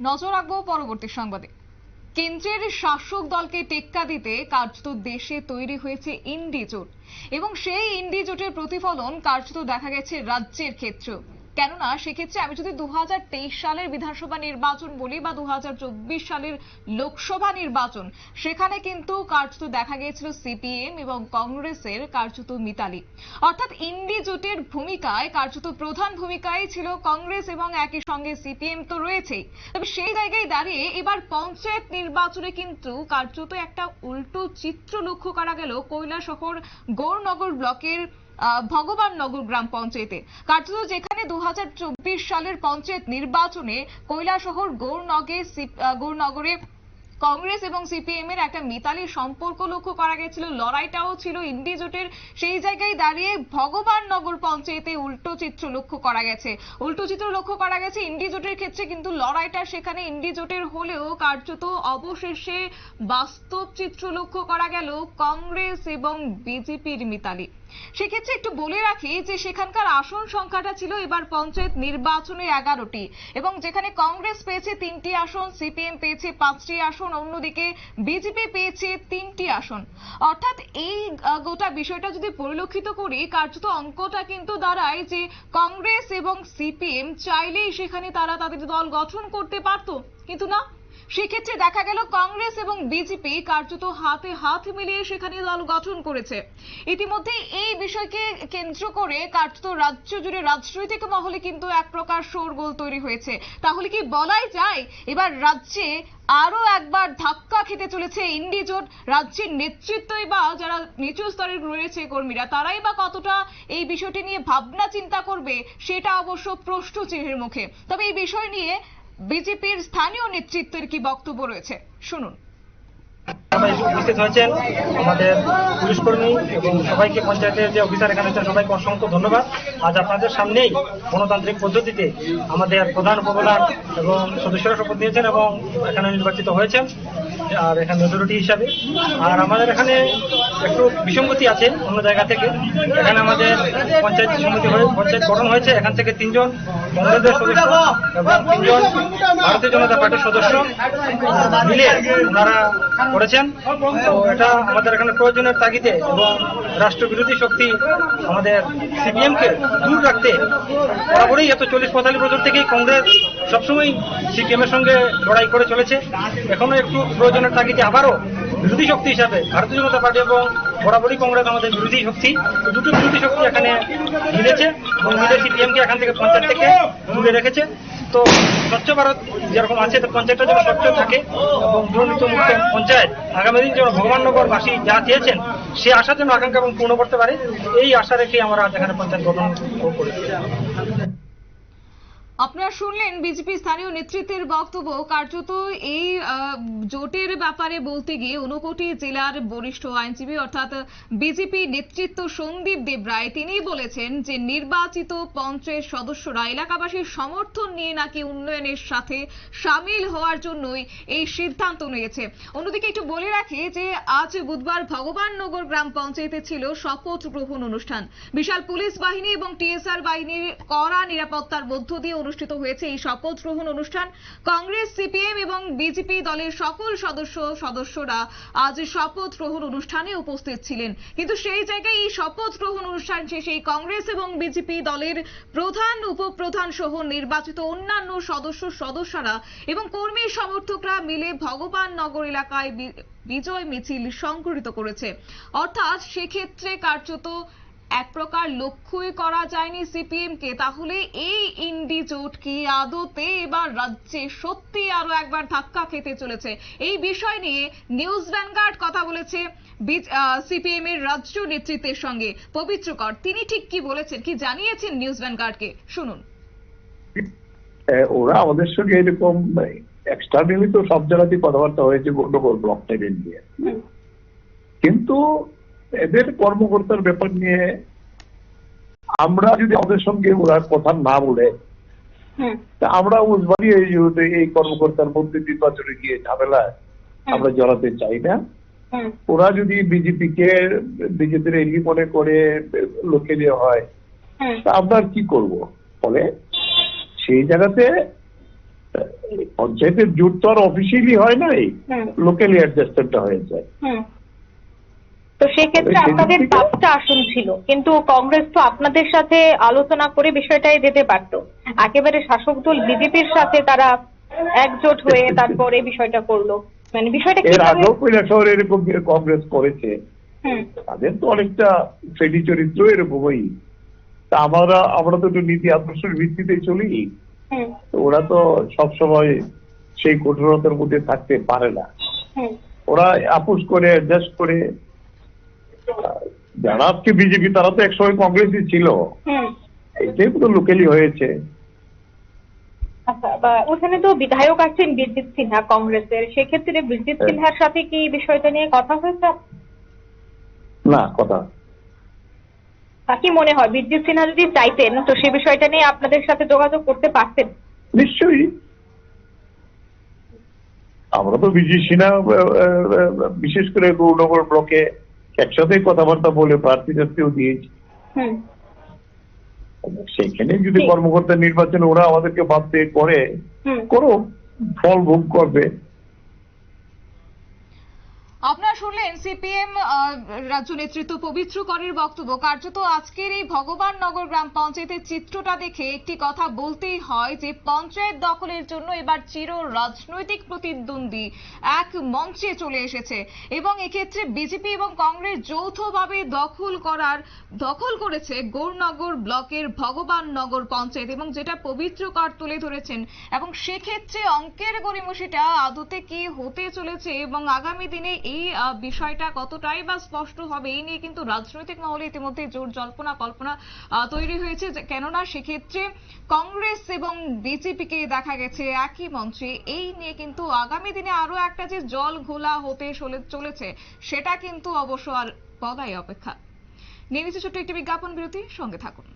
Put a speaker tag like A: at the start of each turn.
A: নজর রাখব পরবর্তী সংবাদে। কেন্দ্রের শাসক দলকে টেক্কা দিতে কার্যত দেশে তৈরি হয়েছে ইন্ডি জোট। এবং সেই ইন্ডি জোটের প্রতিফলন কার্যত দেখা গেছে রাজ্যের ক্ষেত্রেও। কেননা সেক্ষেত্রে আমি যদি দু হাজার তেইশ সালের বিধানসভা নির্বাচন বলি বা দু হাজার চব্বিশ সালের লোকসভা নির্বাচন, সেখানে কিন্তু কার্যত দেখা গিয়েছিল সিপিএম এবং কংগ্রেসের কার্যত মিতালি। অর্থাৎ ইন্ডি জোটের ভূমিকায়, কার্যত প্রধান ভূমিকায় ছিল কংগ্রেস এবং একই সঙ্গে সিপিএম তো রয়েছেই। তবে সেই জায়গায় দাঁড়িয়ে এবার পঞ্চায়েত নির্বাচনে কিন্তু কার্যত একটা উল্টো চিত্র লক্ষ্য করা গেল কৈলাসহর গৌরনগর ব্লকের আহ, ভগবাননগর গ্রাম পঞ্চায়েতে। কার্যত যেখানে দু হাজার চব্বিশ সালের পঞ্চায়েত নির্বাচনে কৈলাসহর গৌরনগে গৌরনগরে কংগ্রেস এবং সিপিএম এর একটা মিতালি সম্পর্ক লক্ষ্য করা গেছিল। লড়াইটাও ছিল ইন্ডি জোটের। সেই জায়গায় দাঁড়িয়ে ভগবান নগর পঞ্চায়েতে উল্টো চিত্র লক্ষ্য করা গেছে। উল্টো চিত্র লক্ষ্য করা গেছে ইন্ডি জোটের ক্ষেত্রে, কিন্তু লড়াইটা সেখানে ইন্ডি জোটের হলেও কার্যত অবশেষে বাস্তব চিত্র লক্ষ্য করা গেল কংগ্রেস এবং বিজেপির মিতালি। সেক্ষেত্রে একটু বলে রাখি যে সেখানকার আসন সংখ্যাটা ছিল এবার পঞ্চায়েত নির্বাচনে এগারোটি। এবং যেখানে কংগ্রেস পেয়েছে তিনটি আসন, সিপিএম পেয়েছে পাঁচটি আসন অন্যদিকে বিজেপি পেয়েছে তিনটি আসন। অর্থাৎ এই গোটা বিষয়টা যদি পরিলক্ষিত করি, কার্যত অঙ্কটা কিন্তু দাঁড়ায় যে কংগ্রেস এবং সিপিএম চাইলেই সেখানে তারা তাদের দল গঠন করতে পারত। কিন্তু না সেক্ষেত্রে দেখা গেল কংগ্রেস এবং বিজেপি কার্যত হাতে হাত মিলিয়ে সেখানে দল গঠন করেছে। ইতিমধ্যে এই বিষয়কে কেন্দ্র করে কার্যত রাজ্য জুড়ে রাজনৈতিক মহলে কিন্তু এক প্রকার শোরগোল তৈরি হয়েছে। তাহলে কি বলাই যায়, এবার রাজ্যে আরও একবার ধাক্কা খেতে চলেছে ইন্ডি জোট রাজ্যের নেতৃত্বই বা যারা নিচু স্তরের রয়েছে কর্মীরা, তারাই বা কতটা এই বিষয়টি নিয়ে ভাবনা চিন্তা করবে, সেটা অবশ্য প্রশ্ন চিহ্নের মুখে। তবে এই বিষয় নিয়ে বিজেপির স্থানীয় নেতৃত্বের কি বক্তব্য রয়েছে? শুনুন।
B: উপস্থিত হয়েছেন, আমাদের পুলিশ কর্মী এবং সবাইকে পঞ্চায়েতের যে অফিসার এখানে আছেন, সবাইকে অসংখ্য ধন্যবাদ। আজ আপনাদের সামনেই গণতান্ত্রিক পদ্ধতিতে আমাদের প্রধান উপপ্রধান এবং সদস্যরা শপথ নিয়েছেন এবং এখানে নির্বাচিত হয়েছেন, আর এখানে মেজরিটি হিসাবে। আর আমাদের এখানে একটু বিসঙ্গতি আছে অন্য জায়গা থেকে। এখানে আমাদের পঞ্চায়েত সমিতি হয়ে, পঞ্চায়েত গঠন হয়েছে। এখান থেকে তিনজন কংগ্রেসের সদস্য এবং তিনজন ভারতীয় জনতা পার্টির সদস্য মিলে ওনারা করেছেন। তো এটা আমাদের এখানে প্রয়োজনের তাগিদে এবং রাষ্ট্রবিরোধী শক্তি আমাদের সিপিএম কে দূর রাখতে বরাবরই এত চল্লিশ পঁয়তাল্লিশ বছর থেকেই কংগ্রেস সবসময় সিপিএম এর সঙ্গে লড়াই করে চলেছে। এখনও একটু প্রয়োজনের তাগিদে আবারও বিরোধী শক্তি হিসাবে ভারতীয় জনতা পার্টি এবং বরাবরই কংগ্রেস আমাদের বিরোধী শক্তি। দুটো বিরোধী শক্তি এখানে মিলেছে এবং মিলে সিপিএম কে এখান থেকে পঞ্চায়েত থেকে দূরে রেখেছে। তো স্বচ্ছ ভারত যেরকম আছে পঞ্চায়েতটা যেন স্বচ্ছ থাকে এবং দুর্নীত মুক্ত পঞ্চায়েত আগামী দিন যেন ভগবাননগরবাসী যা চেয়েছেন, সে আশা যেন আকাঙ্ক্ষা এবং পূর্ণ করতে পারে। এই আশা রেখে আমরা এখানে পঞ্চায়েত গঠন করেছি।
A: আপনারা শুনলেন বিজেপি স্থানীয় নেতৃত্বের বক্তব্য। কার্যত এই জোটের ব্যাপারে বলতে গিয়ে ঊনকোটি জেলার বরিষ্ঠ আইনজীবী অর্থাৎ বিজেপি নেতৃত্ব সন্দীপ দেব রায় তিনি বলেছেন যে নির্বাচিত পঞ্চায়েত সদস্যরা এলাকাবাসীর সমর্থন নিয়ে নাকি উন্নয়নের সাথে সামিল হওয়ার জন্যই এই সিদ্ধান্ত নিয়েছে। অন্যদিকে একটু বলে রাখি যে আজ বুধবার ভগবাননগর গ্রাম পঞ্চায়েতে ছিল শপথ গ্রহণ অনুষ্ঠান। বিশাল পুলিশ বাহিনী এবং টিএসআর বাহিনীর কড়া নিরাপত্তার মধ্য দিয়ে অনুষ্ঠিত হয়েছে এই শপথ গ্রহণ অনুষ্ঠান। কংগ্রেস, সিপিএম এবং বিজেপি দলের সকল সদস্য সদস্যরা আজ শপথ গ্রহণ অনুষ্ঠানে উপস্থিত ছিলেন। কিন্তু সেই জায়গায় এই শপথ গ্রহণ অনুষ্ঠান শেষে কংগ্রেস এবং বিজেপি দলের প্রধান, উপপ্রধান সহ নির্বাচিত অন্যান্য সদস্য সদস্যরা এবং কর্মী সমর্থকরা মিলে ভগবান নগর এলাকায় বিজয় মিছিল সংঘটিত করেছে। অর্থাৎ সেক্ষেত্রে কার্যত এক প্রকার লক্ষ্যই করা যায়নি সিপিএম কে তাহলে এই ইন্ডি জোট কি আদতে এবার রাজ্যে সত্যি আরও একবার ধাক্কা খেতে চলেছে? এই বিষয় নিয়ে নিউজ ভ্যানগার্ড কথা বলেছে সিপিএম এর রাজ্য নেতৃত্বের সঙ্গে। পবিত্র কর তিনি ঠিক কি বলেছেন কি জানিয়েছেন নিউজ ভ্যানগার্ডকে? শুনুন।
C: ওরা আমাদের সঙ্গে এরকম এক্সটার্নালি তো সব জায়গাতেই কথাবার্তা হয়েছে গন্ডগোল ব্লক থেকে নিয়ে। কিন্তু এদের কর্মকর্তার ব্যাপার নিয়ে আমরা যদি আমাদের সঙ্গে ওরা কথা না বলে তা আমরা উজবাড়ি এই কর্মকর্তার মধ্যে নির্বাচনে গিয়ে ঝামেলা আমরা জড়াতে চাই না। ওরা যদি বিজেপি কে বিজেপির এগিয়ে মনে করে লোকে যে হয় তা আমরা আর কি করব? ফলে সেই জায়গাতে পঞ্চায়েতের জোট তো আর অফিসিয়ালি হয় নাই। লোকালি অ্যাডজাস্টমেন্টটা হয়ে যায়
D: তো সেক্ষেত্রে আপনাদের পাঁচটা আসন ছিল। কিন্তু কংগ্রেস তো আপনাদের সাথে আলোচনা করে বিষয়টাই যেতে পারতো। একেবারে শাসক দল বিজেপির সাথে তারা একজোট হয়ে তারপর বিষয়টা করল। মানে বিষয়টা
C: এর আগেও কৈলাসহরে এরকম কংগ্রেস করেছে তাদের তো অনেকটা শ্রেণি চরিত্র এরকমই। তা আমরা আমরা তো একটু নীতি আদর্শের ভিত্তিতে চলি। তো ওরা তো সবসময় সেই কঠোরতার মধ্যে থাকতে পারে না। ওরা আপোষ করে অ্যাডজাস্ট করে যারা আজকে বিজেপি তারা তো একসময় কংগ্রেসই ছিল। এটাই তো লোকালি হয়েছে।
D: আচ্ছা ওখানে তো বিধায়ক আছেন বিরজিৎ সিনহা কংগ্রেসের। সেক্ষেত্রে বিরজিৎ
C: হ্যাঁ।
D: সিনহার সাথে কি বিষয়টা নিয়ে কথা হয়েছে?
C: না কথা।
D: কি মনে হয়? বিরজিৎ সিনহা যদি চাইতেন তো সেই বিষয়টা নিয়ে আপনাদের সাথে যোগাযোগ করতে পারতেন?
C: নিশ্চয়ই। আমরা তো বিজয় সিনহা বিশেষ করে গৌরনগর ব্লকে একসাথে কথাবার্তা বলে প্রার্থী টার্থীও দিয়েছি সেখানে যদি কর্মকর্তা নির্বাচন ওরা আমাদেরকে বাধ্য করে করো ফল ভোগ করবে।
A: আপনারা শুনলেন সিপিএম রাজ্য নেতৃত্ব পবিত্র করের বক্তব্য। কার্যত আজকের এই ভগবান নগর গ্রাম পঞ্চায়েতের চিত্রটা দেখে একটি কথা বলতেই হয় যে, পঞ্চায়েত দখলের জন্য এবার চির রাজনৈতিক প্রতিদ্বন্দ্বী এক মঞ্চে চলে এসেছে। এবং এক্ষেত্রে বিজেপি এবং কংগ্রেস যৌথভাবে দখল করার, দখল করেছে গৌরনগর ব্লকের ভগবান নগর পঞ্চায়েত। এবং যেটা পবিত্র কর তুলে ধরেছেন, এবং সেক্ষেত্রে অঙ্কের গরিমসিটা আদতে কি হতে চলেছে এবং আগামী দিনে এই বিষয়টা কতটাই বা স্পষ্ট হবে এই নিয়ে কিন্তু রাজনৈতিক মহলে ইতিমধ্যে জোর জল্পনা কল্পনা তৈরি হয়েছে কেননা সেক্ষেত্রে কংগ্রেস এবং বিজেপিকে দেখা গেছে একই মঞ্চে। এই নিয়ে কিন্তু আগামী দিনে আরও একটা যে জল ঘোলা হতে চলেছে, সেটা কিন্তু অবশ্য আর বলাই অপেক্ষা। নিয়ে নিচ্ছে ছোট্ট একটি বিজ্ঞাপন বিরতি, সঙ্গে থাকুন।